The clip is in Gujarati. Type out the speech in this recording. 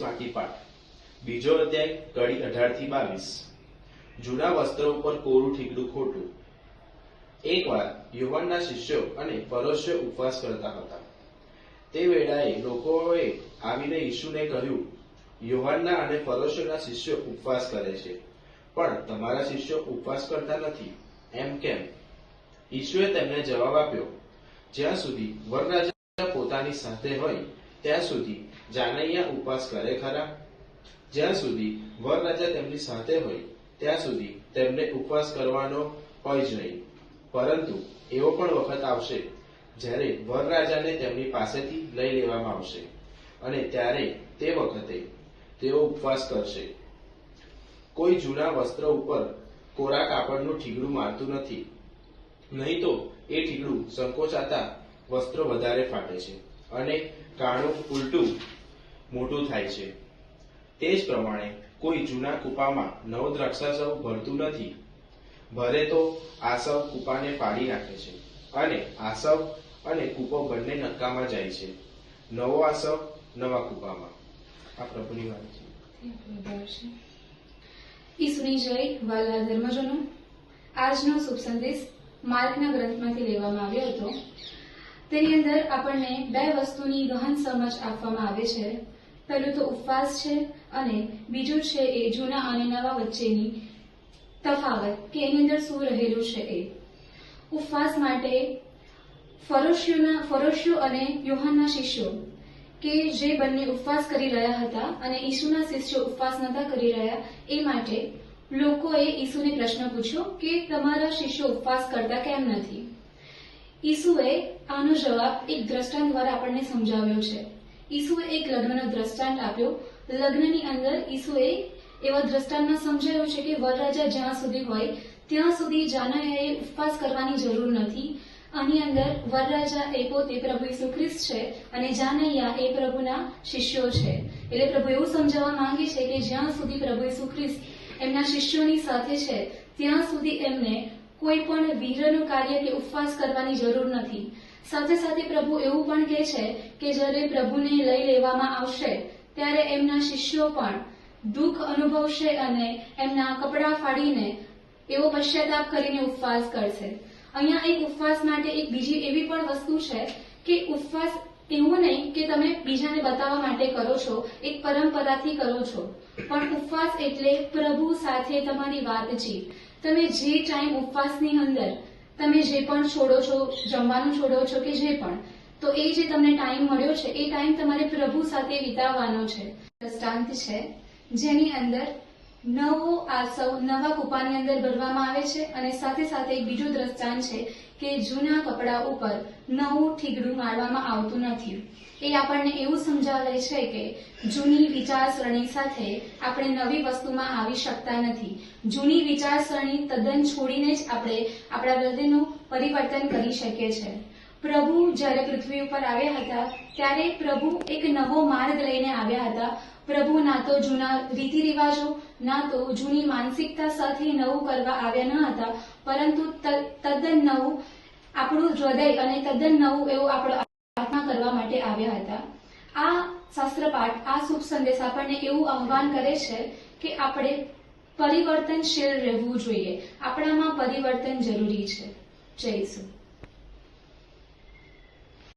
માગતી પાઠ. બીજો અધ્યાય, કડી અઢારથી બાવીસ. જૂના વસ્ત્રો ઉપર કોરું ઠીકડું ખોટું. એકવાર યુવાનના શિષ્યો અને પરોશ્ય ઉપવાસ કરતા હતા. તે વેળાએ લોકોએ આવીને ઈસુને કહ્યું, યુવાનના અને પરોશ્યોના શિષ્યો ઉપવાસ કરે છે, પણ તમારા શિષ્યો ઉપવાસ કરતા નથી. એમ કેમ? ઈશુએ તેમને જવાબ આપ્યો, જ્યાં સુધી વરરાજા પોતાની સાથે હોય ત્યાં સુધી જાનૈયા ઉપવાસ કરે ખરા? જ્યાં સુધી વરરાજા તેમની સાથે હોય, ત્યાં સુધી તેમને ઉપવાસ કરવાનો હોય જ નહીં. પરંતુ એવો પણ વખત આવશે જ્યારે વરરાજાને તેમની પાસેથી લઈ લેવામાં આવશે અને ત્યારે તે વખતે તેઓ ઉપવાસ કરશે. કોઈ જૂના વસ્ત્ર ઉપર કોરા કાપડનું ઠીકડું મારતું નથી. નહીં તો એ ઠીકડું સંકોચાતા વસ્ત્ર વધારે ફાટે છે. અને કાણું ઉલટું મોટું થાય છે. તે જ પ્રમાણે કોઈ જૂના કૂપામાં નવ દ્રાક્ષાસવ ભરતું નથી. ભરે તો આસવ કૂપાને ફાડી નાખે છે અને આસવ અને કૂપો બંને નક્કામાં જાય છે. નવો આસવ, નવા કૂપામાં. આ પ્રભુની વાત છે. ઈસુની જય, વાલા ધર્મજનો. આજનો શુભ સંદેશ માર્કના ગ્રંથમાંથી લેવામાં આવ્યો હતો. તેની અંદર આપણને બે વસ્તુની ગહન સમજ આપવામાં આવે છે. પહેલું તો ઉપવાસ છે અને બીજું છે એ જૂના અને નવા વચ્ચેની તફાવત કે એની અંદર શું રહેલું છે એ. ઉપવાસ માટે ફરોશીઓના, ફરોશીઓ અને યોહાનના શિષ્યો કે જે બંને ઉપવાસ કરી રહ્યા હતા અને ઈસુના શિષ્યો ઉપવાસ નતા કરી રહ્યા, એ માટે લોકોએ ઈસુને પ્રશ્ન પૂછ્યો કે તમારા શિષ્યો ઉપવાસ કરતા કેમ નથી? ઈસુએ આનો જવાબ એક દ્રષ્ટાંત દ્વારા આપણને સમજાવ્યો છે. ઈસુએ એક લગ્નનો દ્રષ્ટાંત આપ્યો. લગ્નની અંદર ઈસુએ એવા દ્રષ્ટાંતમાં સમજાવ્યું છે કે વરરાજા જ્યાં સુધી હોય, ત્યાં સુધી જાનૈયાએ ઉપવાસ કરવાની જરૂર નથી. આની અંદર વરરાજા એ પોતે પ્રભુ ઈસુ ખ્રિસ્ત છે અને જાનૈયા એ પ્રભુના શિષ્યો છે. એટલે પ્રભુ એવું સમજાવવા માંગે છે કે જ્યાં સુધી પ્રભુ ઈસુ ખ્રિસ્ત એમના શિષ્યોની સાથે છે, ત્યાં સુધી એમને કોઈ પણ વિગ્રહનું કાર્ય કે ઉપવાસ કરવાની જરૂર નથી. સાથે સાથે પ્રભુ એવું પણ કહે છે કે જ્યારે પ્રભુને લઈ લેવામાં આવશે, ત્યારે એમના શિષ્યો પણ દુઃખ અનુભવશે અને એમના કપડાં ફાડીને એવો પશ્ચાતાપ કરીને ઉપવાસ કરશે. અહીંયા એક ઉપવાસ માટે એક બીજી એવી પણ વસ્તુ છે કે ઉપવાસ એવું નહીં કે તમે બીજાને બતાવવા માટે કરો છો, એક પરંપરાથી કરો છો. પણ ઉપવાસ એટલે પ્રભુ સાથે તમારી વાતચીત તમે જે ટાઈમ ઉપવાસની અંદર તમે જે પણ છોડો છો, જમવાનું છોડો છો કે જે પણ, તો એ જે તમને ટાઈમ મળ્યો છે, એ ટાઈમ તમારે પ્રભુ સાથે વિતાવવાનો છે. દ્રષ્ટાંત છે, જેની અંદર નવો આસવ નવા કૂપાની અંદર ભરવામાં આવે છે અને સાથે સાથે એક બીજું દ્રષ્ટાંત છે કે જૂના કપડા ઉપર નવું ઠીકડું મારવામાં આવતું નથી. એ આપણને એવું સમજાવે છે કે જૂની વિચારસરણી સાથે આપણે નવી વસ્તુમાં આવી શકતા નથી. જૂની વિચારસરણી તદ્દન છોડીને જ આપણે આપણા હૃદયનું પરિવર્તન કરી શકીએ છીએ પ્રભુ જ્યારે પૃથ્વી ઉપર આવ્યા હતા, ત્યારે પ્રભુ એક નવો માર્ગ લઈને આવ્યા હતા. પ્રભુ, ના તો જૂના રીતિ રિવાજો ના તો જૂની માનસિકતા સાથે નવું કરવા આવ્યા ન હતા, પરંતુ તદ્દન નવું આપણું હૃદય અને તદ્દન નવું એવું આપણો આત્મા કરવા માટે આવ્યા હતા. આ શાસ્ત્રપાઠ આ શુભ સંદેશ આપણને એવું આહ્વાન કરે છે કે આપણે પરિવર્તનશીલ રહેવું જોઈએ. આપણામાં પરિવર્તન જરૂરી છે. જય